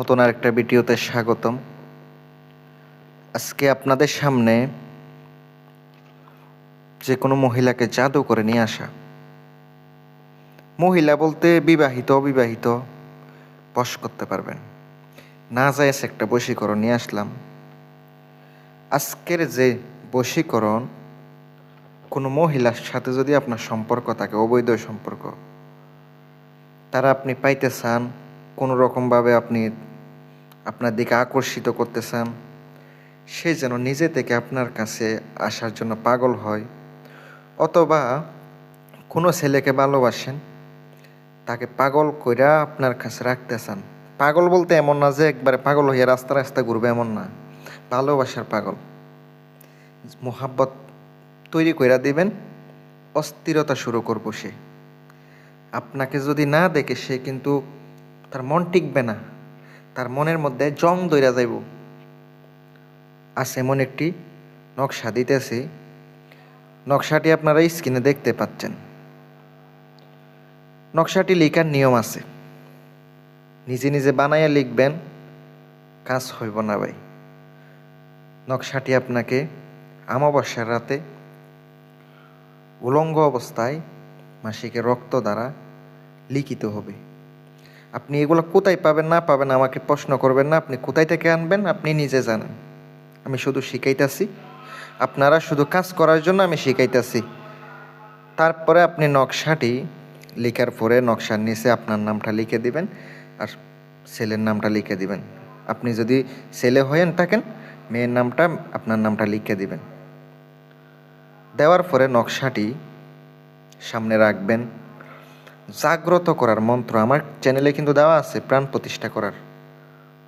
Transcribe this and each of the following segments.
নতুন আরেকটা ভিডিওতে স্বাগতম। আজকে আপনাদের সামনে যে কোনো মহিলাকে জাদু করে নিয়ে আসা। মহিলা বলতে বিবাহিত, অবিবাহিত বশ করতে পারবেন। না যায় একটা বশীকরণ নিয়ে আসলাম। আজকের যে বশীকরণ, কোনো মহিলার সাথে যদি আপনার সম্পর্ক থাকে, অবৈধ সম্পর্ক, তারা আপনি পাইতে চান কোনো রকমভাবে আপনি আপনার দিকে আকর্ষিত করতে চান সে যেন নিজে থেকে আপনার কাছে আসার জন্য পাগল হয়। অথবা কোনো ছেলেকে ভালোবাসেন, তাকে পাগল কইরা আপনার কাছে রাখতে চান পাগল বলতে এমন না যে একবারে পাগল হয়ে রাস্তা রাস্তা ঘুরবে, এমন না। ভালোবাসার পাগল। মোহাব্বত তৈরি কইরা দিবেন, অস্থিরতা শুরু করব সে। আপনাকে যদি না দেখে সে কিন্তু তার মন টিকবে না। তার মনের মধ্যে জং দইরা যাইব। আছে এমন একটি নকশা দিতেছি। নকশাটি আপনারা স্ক্রিনে দেখতে পাচ্ছেন। নকশাটি লেখার নিয়ম আছে। নিজে নিজে বানাইয়া লিখবেন, কাজ হইব না ভাই। নকশাটি আপনাকে আমাবস্যার রাতে উলঙ্গ অবস্থায় মাসিকে রক্ত দ্বারা লিখিত হবে। আপনি এগুলো কোথায় পাবেন, না পাবেন, আমাকে প্রশ্ন করবেন না। আপনি কোথায় থেকে আনবেন, আপনি নিজে জানেন। আমি শুধু শিখাইতাছি। আপনারা শুধু কাজ করার জন্য আমি শিখাইতেছি। তারপরে আপনি নকশাটি লেখার পরে নকশার নিচে আপনার নামটা লিখে দিবেন আর ছেলের নামটা লিখে দিবেন। আপনি যদি ছেলে হয়েন থাকেন, মেয়ের নামটা, আপনার নামটা লিখে দিবেন। দেওয়ার পরে নকশাটি সামনে রাখবেন। জাগ্রত করার মন্ত্র আমার চ্যানেলে কিন্তু দেওয়া আছে, প্রাণ প্রতিষ্ঠা করার।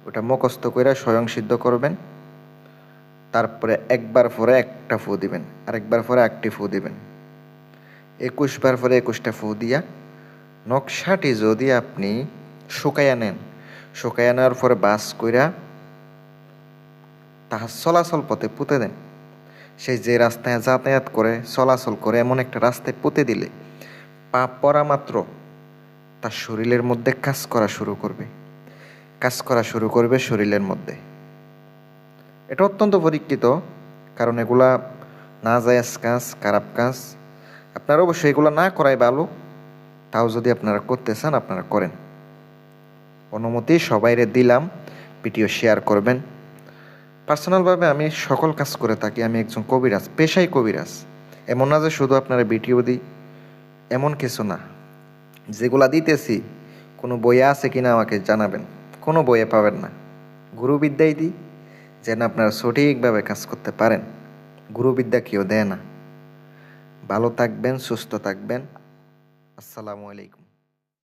ওটা মুখস্থ করে স্বয়ং সিদ্ধ করবেন। তারপরে একবার পরে একটা ফু দিবেন, আরেকবার পরে একটি ফু দিবেন। একুশ বার পরে একুশটা ফু দিয়া নকশাটি যদি আপনি শুকাইয়া নেন, শুকাইয়া নেওয়ার পরে বাস কইরা তাহা চলাচল পথে পুঁতে দেন। সেই যে রাস্তায় যাতায়াত করে, চলাচল করে এমন একটা রাস্তায় পুঁতে দিলে পা পড়া মাত্র তার শরীরের মধ্যে কাজ করা শুরু করবে। কাজ করা শুরু করবে শরীরের মধ্যে। এটা অত্যন্ত পরীক্ষিত, কারণ এগুলা না যায় কাজ, খারাপ কাজ। আপনারা অবশ্যই এগুলো না করাই ভালো, তাও যদি আপনারা করতে চান, আপনারা করেন। অনুমতি সবাইরে দিলাম, ভিডিও শেয়ার করবেন। পার্সোনালভাবে আমি সকল কাজ করে থাকি, আমি একজন কবিরাজ পেশাই কবিরাজ। এমন না যে শুধু আপনারা ভিডিও দিই। এমন কিছু না। যেগুলা দিতেছি, কোনো বইয়ে আছে কিনা আমাকে জানাবেন। কোনো বইয়ে পাবেন না। গুরুবিদ্যাই দিই, যেন আপনারা সঠিকভাবে কাজ করতে পারেন। গুরুবিদ্যা কেউ দেয় না। ভালো থাকবেন, সুস্থ থাকবেন। আসসালামু আলাইকুম।